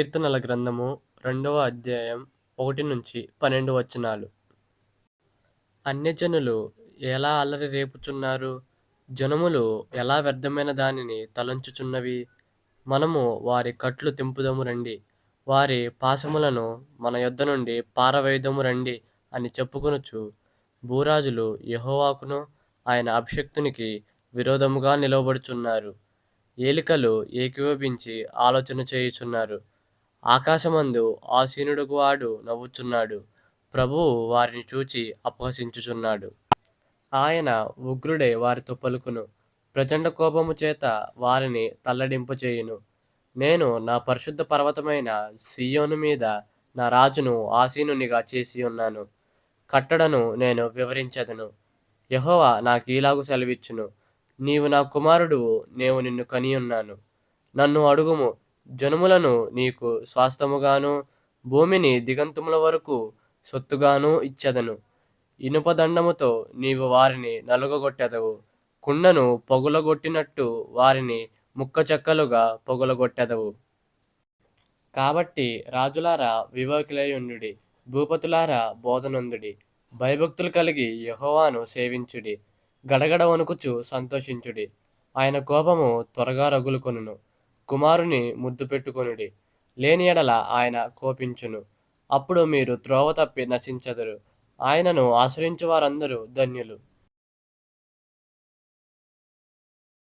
కీర్తనల గ్రంథము రెండవ అధ్యాయం ఒకటి నుంచి పన్నెండు వచనాలు. అన్యజనులు ఎలా అల్లరి రేపుచున్నారు? జనములు ఎలా వ్యర్థమైన దానిని తలంచుచున్నవి? మనము వారి కట్లు తెంపుదము రండి. వారి పాశములను మన యొద్ద నుండి పారవేయుదము రండి అని చెప్పుకొనుచు భూరాజులు యహోవాకును ఆయన అభిషక్తునికి విరోధముగా నిలవబడుచున్నారు. ఏలికలు ఏకీభవించి ఆలోచన చేయుచున్నారు. ఆకాశమందు ఆసీనుడగు వాడు నవ్వుచున్నాడు. ప్రభువు వారిని చూచి అపహసించుచున్నాడు. ఆయన ఉగ్రుడే వారితో పలుకును. ప్రచండ కోపము చేత వారిని తల్లడింపు చేయును నేను నా పరిశుద్ధ పర్వతమైన సియోను మీద నా రాజును ఆసీనునిగా చేసి ఉన్నాను. కట్టడను నేను వివరించదను. యహోవా నాకు ఈలాగు సెలవిచ్చును. నీవు నా కుమారుడు నేను నిన్ను కనియున్నాను. నన్ను అడుగుము జనుములను నీకు స్వాస్థముగాను భూమిని దిగంతముల వరకు సొత్తుగాను ఇచ్చెదను. ఇనుపదండముతో నీవు వారిని నలుగగొట్టెదవు. కుండను పొగులగొట్టినట్టు వారిని ముక్కచెక్కలుగా పొగులగొట్టెదవు. కాబట్టి రాజులారా వివేకులయుండు భూపతులారా బోధనందుడి భయభక్తులు కలిగి యహోవాను సేవించుడి గడగడ వణుకుచు సంతోషించుడి. ఆయన కోపము త్వరగా రగులుకొనును. కుమారుని ముద్దు పెట్టుకొనుడి. లేని ఎడల ఆయన కోపించును. అప్పుడు మీరు త్రోవ తప్పి నశించదురు. ఆయనను ఆశ్రయించు వారందరూ ధన్యులు.